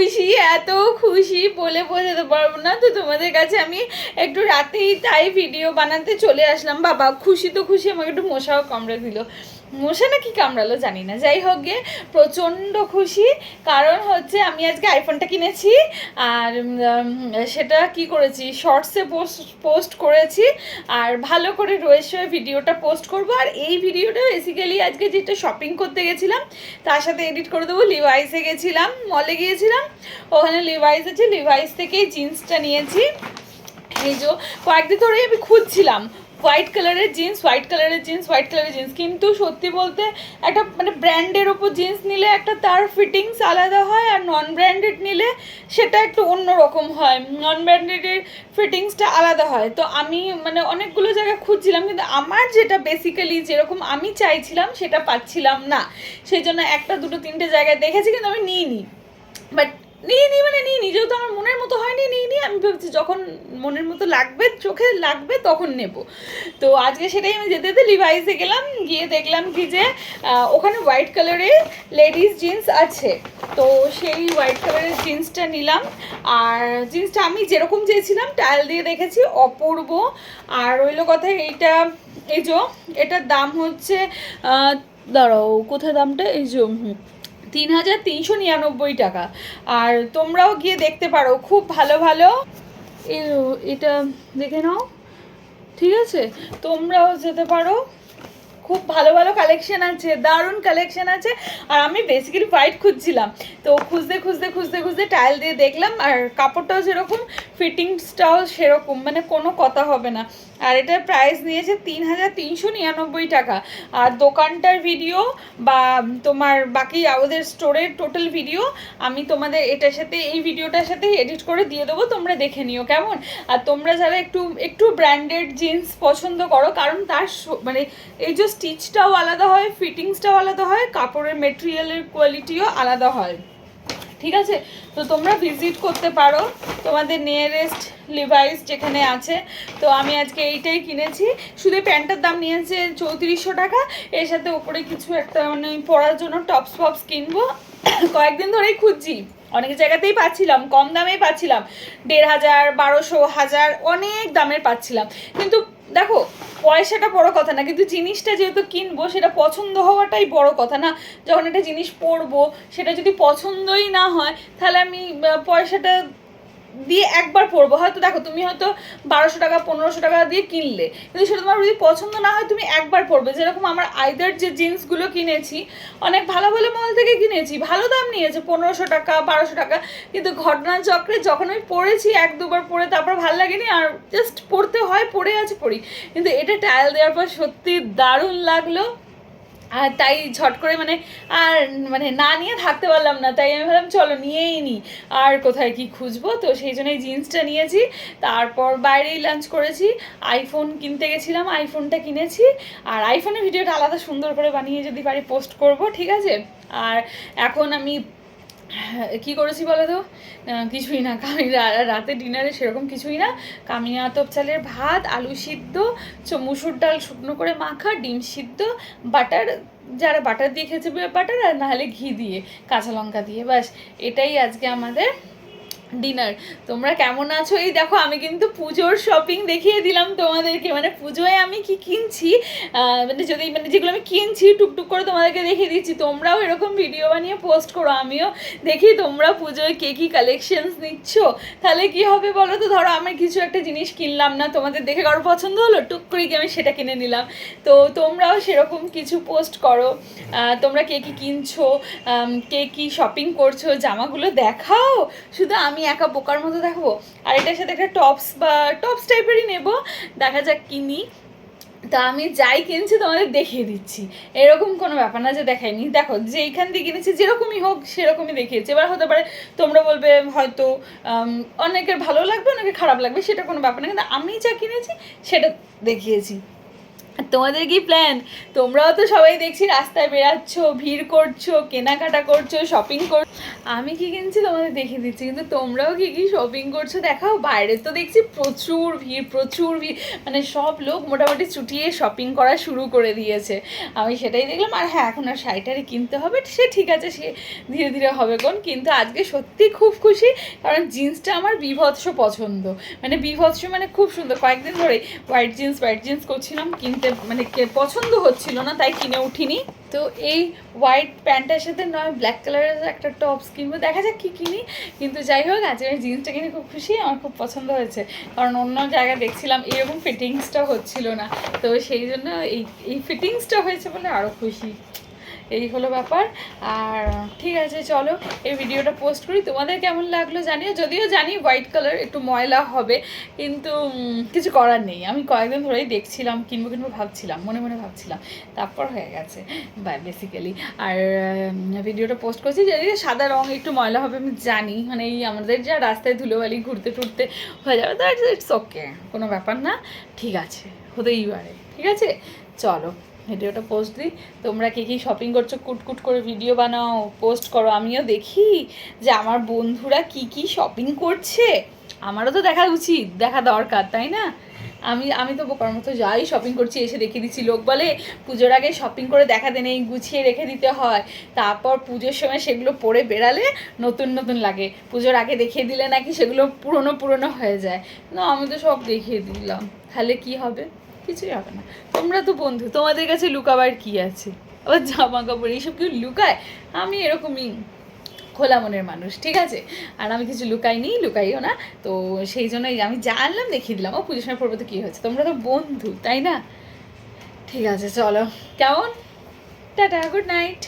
খুশি, এত খুশি বলে বোঝাতে পারব না। তো তোমাদের কাছে আমি একটু রাতেই তাই ভিডিও বানাতে চলে আসলাম। বাবা, খুশি তো খুশি, আমাকে একটু মশাও কামড়ে দিল। মশা না কি কামড়ালো জানি না। যাই হোক গিয়ে প্রচণ্ড খুশি, কারণ হচ্ছে আমি আজকে আইফোনটা কিনেছি, আর সেটা কি করেছি শর্টসে পোস্ট পোস্ট করেছি, আর ভালো করে রয়েছে ভিডিওটা পোস্ট করব। আর এই ভিডিওটা বেসিক্যালি আজকে যেটা শপিং করতে গেছিলাম, তার সাথে এডিট করে দেবো লিভাইসে গেছিলাম মলে গিয়েছিলাম। ওখানে লিভাইস আছে লিভাইস থেকেই জিন্সটা নিয়েছি। এই যে, কয়েকদিন ধরেই আমি খুঁজছিলাম হোয়াইট কালারের জিন্স, হোয়াইট কালারের জিন্স, হোয়াইট কালারের জিন্স। কিন্তু সত্যি বলতে একটা মানে ব্র্যান্ডের ওপর জিন্স নিলে একটা তার ফিটিংস আলাদা হয় আর নন ব্র্যান্ডেড নিলে সেটা একটু অন্য রকম হয়। নন ব্র্যান্ডেডের ফিটিংসটা আলাদা হয়। তো আমি মানে অনেকগুলো জায়গায় খুঁজছিলাম কিন্তু আমার যেটা বেসিক্যালি যেরকম আমি চাইছিলাম সেটা পাচ্ছিলাম না। সেই জন্য একটা, দুটো, তিনটে জায়গায় দেখেছি কিন্তু আমি নিইনি। বাট নিয়ে নি মানে নিয়ে নি যেহেতু আমার মনের মতো হয়নি, নিয়ে নি আমি ভাবছি যখন মনের মতো লাগবে, চোখে লাগবে, তখন নেব। তো আজকে সেটাই আমি যেতে যেতে লিভাইসে গেলাম, গিয়ে দেখলাম কি যে ওখানে হোয়াইট কালারের লেডিস জিন্স আছে। তো সেই হোয়াইট কালারের জিন্সটা নিলাম। আর জিন্সটা আমি যেরকম চেয়েছিলাম টাইল দিয়ে দেখেছি, অপূর্ব। আর রইল কথা এইটা, এই যে, এটার দাম হচ্ছে দাঁড়াও, কোথায় দামটা? এই যে তিন হাজার তিনশো নিরানব্বই টাকা। আর তোমরাও গিয়ে দেখতে পারো, খুব ভালো ভালো। এটা দেখে নাও। ঠিক আছে? তোমরাও যেতে পারো। খুব ভালো ভালো কালেকশন আছে, দারুণ কালেকশন আছে। আর আমি বেসিক্যালি হোয়াইট খুঁজছিলাম। তো খুঁজতে খুঁজতে খুঁজতে খুঁজতে টাইল দিয়ে দেখলাম, আর কাপড়টাও যেরকম ফিটিংসটাও সেরকম মানে কোনো কথা হবে না। আর এটার প্রাইস নিয়েছে তিন হাজার তিনশো নিরানব্বই টাকা। আর দোকানটার ভিডিও বা তোমার বাকি আমাদের স্টোরের টোটাল ভিডিও আমি তোমাদের এটার সাথে, এই ভিডিওটার সাথে এডিট করে দিয়ে দেবো, তোমরা দেখে নিও, কেমন? আর তোমরা যারা একটু একটু ব্র্যান্ডেড জিন্স পছন্দ করো, কারণ তার মানে এই যে স্টিচটাও আলাদা হয়, ফিটিংসটাও আলাদা হয়, কাপড়ের মেটেরিয়ালের কোয়ালিটিও আলাদা হয়। ঠিক আছে? তো তোমরা ভিজিট করতে পারো তোমাদের নিয়ারেস্ট লিভাইস যেখানে আছে। তো আমি আজকে এইটাই কিনেছি। শুধু প্যান্টটার দাম নিয়েছে চৌত্রিশশো টাকা। এর সাথে উপরে কিছু একটা মানে পরার জন্য টপস ফপস কিনবো। কয়েকদিন ধরেই খুঁজছি। অনেক জায়গাতেই পাচ্ছিলাম, কম দামেই পাচ্ছিলাম। দেড় হাজার, বারোশো, হাজার অনেক দামের পাচ্ছিলাম। কিন্তু দেখো, পয়সাটা বড় কথা না, কিন্তু জিনিসটা যেহেতু কিনবো, সেটা পছন্দ হওয়াটাই বড় কথা না। যখন একটা জিনিস পরবো, সেটা যদি পছন্দই না হয়, তাহলে আমি পয়সাটা দিয়ে একবার পরবো। হয়তো দেখো, তুমি হয়তো বারোশো টাকা, পনেরোশো টাকা দিয়ে কিনলে। কিন্তু সেটা তোমার যদি পছন্দ না হয়, তুমি একবার পরবে। যেরকম আমার আইদার যে জিন্সগুলো কিনেছি, অনেক ভালো ভালো মল থেকে কিনেছি, ভালো দাম নিয়েছে, পনেরোশো টাকা, বারোশো টাকা। কিন্তু ঘটনা চক্রে যখন আমি পরেছি, এক দুবার পরে তারপর ভালো লাগেনি, আর জাস্ট পরতে হয়, পরে আছে পড়ি কিন্তু এটা টায়াল দেওয়ার পর সত্যি দারুণ লাগল। আর তাই ঝট করে মানে আর মানে না নিয়ে থাকতে পারলাম না, তাই আমি ভাবলাম চলো নিয়েই নি। আর কোথায় কি খুঁজবো? তো সেই জন্য এই জিন্সটা নিয়েছি। তারপর বাইরেই লাঞ্চ করেছি। আইফোন কিনতে গেছিলাম আইফোনটা কিনেছি। আর আইফোনের ভিডিওটা আলাদা সুন্দর করে বানিয়ে যদি পারি পোস্ট করব, ঠিক আছে? আর এখন আমি কি করেছি বলো তো? কিছুই না। কামি রাতে ডিনারে সেরকম কিছুই না। কামিয়া আতপ চালের ভাত, আলু সিদ্ধ মুসুর ডাল শুকনো করে মাখা, ডিম সিদ্ধ, বাটার, যারা বাটার দিয়ে খেয়েছে, বাটার, আর নাহলে ঘি দিয়ে, কাঁচা লঙ্কা দিয়ে। বাস এটাই আজকে আমাদের ডিনার তোমরা কেমন আছো? এই দেখো, আমি কিন্তু পুজোর শপিং দেখিয়ে দিলাম তোমাদেরকে। মানে পুজোয় আমি কি কিনছি? মানে যদি মানে যেগুলো আমি কিনছি, টুকটুক করে তোমাদেরকে দেখিয়ে দিচ্ছি। তোমরাও এরকম ভিডিও বানিয়ে পোস্ট করো, আমিও দেখি তোমরা পুজোয় কে কী কালেকশনস নিচ্ছ। তাহলে কি হবে বলো তো? ধরো, আমি কিছু একটা জিনিস কিনলাম না, তোমাদের দেখে কারও পছন্দ হলো টুক করে গিয়ে আমি সেটা কিনে নিলাম। তো তোমরাও সেরকম কিছু পোস্ট করো। তোমরা কে কী কিনছো? কে কী শপিং করছ? জামাগুলো দেখাও। শুধু আমি একা বোকার মতো দেখাবো আর এটার সাথে একটা টপস বা টপস টাইপেরই নেব। দেখা যাক কিনি তা আমি যাই কিনছি তোমাদের দেখিয়ে দিচ্ছি। এরকম কোনো ব্যাপার না যে দেখাইনি। দেখো, যেইখান দিয়ে কিনেছি যেরকমই হোক, সেরকমই দেখিয়েছি। এবার হতে পারে তোমরা বলবে, হয়তো অনেকের ভালো লাগবে, অনেকের খারাপ লাগবে, সেটা কোনো ব্যাপার না। কিন্তু আমি যা কিনেছি, সেটা দেখিয়েছি। তোমাদের কি প্ল্যান তোমরাও তো সবাই দেখছি রাস্তায় বেরাচ্ছ ভিড় করছ, কেনাকাটা করছ শপিং কর আমি কি কিনছি তোমাদের দেখিয়ে দিচ্ছি, কিন্তু তোমরাও কি কি শপিং করছ দেখাও। বাইরে তো দেখছি প্রচুর ভিড় প্রচুর ভিড়। মানে সব লোক মোটামুটি ছুটিয়ে শপিং করা শুরু করে দিয়েছে। আমি সেটাই দেখলাম, আর হ্যাঁ এখন আর শাড়িটারি কিনতে হবে, সে ঠিক আছে, সে ধীরে ধীরে হবে কোন। কিন্তু আজকে সত্যি খুব খুশি, কারণ জিন্সটা আমার বিভৎস পছন্দ। মানে বিভৎস মানে খুব সুন্দর। কয়েকদিন ধরে হোয়াইট জিন্স হোয়াইট জিন্স করছিলাম, কিনতে মানে পছন্দ হচ্ছিল না, তাই কিনে উঠিনি। তো এই হোয়াইট প্যান্টের সাথে নয় ব্ল্যাক কালারের একটা টপস কিনবো। দেখা যাক কী কিনি। কিন্তু যাই হোক, আজকে আমি জিন্সটা কিনে খুব খুশি, আমার খুব পছন্দ হয়েছে। কারণ অন্য জায়গায় দেখছিলাম এরকম ফিটিংসটা হচ্ছিল না। তো সেই জন্য এই এই ফিটিংসটা হয়েছে বলে আরও খুশি। এই হলো ব্যাপার। আর ঠিক আছে, চলো এই ভিডিওটা পোস্ট করি। তোমাদের কেমন লাগল জানিও। যদিও জানি হোয়াইট কালার একটু ময়লা হবে, কিন্তু কিছু করার নেই। আমি কয়েকদিন ধরেই দেখছিলাম, কিনবো কিনবো ভাবছিলাম, মনে মনে ভাবছিলাম। তারপর হয়ে গেছে বা বেসিক্যালি আর ভিডিওটা পোস্ট করছি। যদিও সাদা রং, একটু ময়লা হবে, আমি জানি। মানে এই আমাদের যা রাস্তায় ধুলোবালি ঘুরতে টুরতে হয়ে যাবে দ্যাট ইটস ওকে কোনো ব্যাপার না। ঠিক আছে, হতেই পারে। ঠিক আছে? চলো। ভিডিওটা পোস্ট দিই। তোমরা কে কী শপিং করছ? কুটকুট করে ভিডিও বানাও পোস্ট করো। আমিও দেখি যে আমার বন্ধুরা কি কি শপিং করছে। আমারও তো দেখা উচিত, দেখা দরকার, তাই না? আমি আমি তো বোকার মতো যাই শপিং করছি, এসে রেখে দিচ্ছি। লোক বলে, পুজোর আগে শপিং করে দেখাতে নেই, গুছিয়ে রেখে দিতে হয়। তারপর পুজোর সময় সেগুলো পরে বেরালে নতুন নতুন লাগে। পুজোর আগে দেখিয়ে দিলে নাকি সেগুলো পুরনো পুরনো হয়ে যায়। না, আমি তো সব দেখিয়ে দিলাম। তাহলে কি হবে? কিছুই হবে না। তোমরা তো বন্ধু, তোমাদের কাছে লুকাবার কি আছে? আবার জামা কাপড় এইসব কেউ লুকায়? আমি এরকমই খোলা মনের মানুষ, ঠিক আছে? আর আমি কিছু লুকাইনি, লুকাইও না। তো সেই জন্যই আমি জানলাম দেখিয়ে দিলাম। ও পুজোর সময় পড়ব তো কী হয়েছে? তোমরা তো বন্ধু, তাই না? ঠিক আছে, চলো। কেমন? Ta-ta, good night.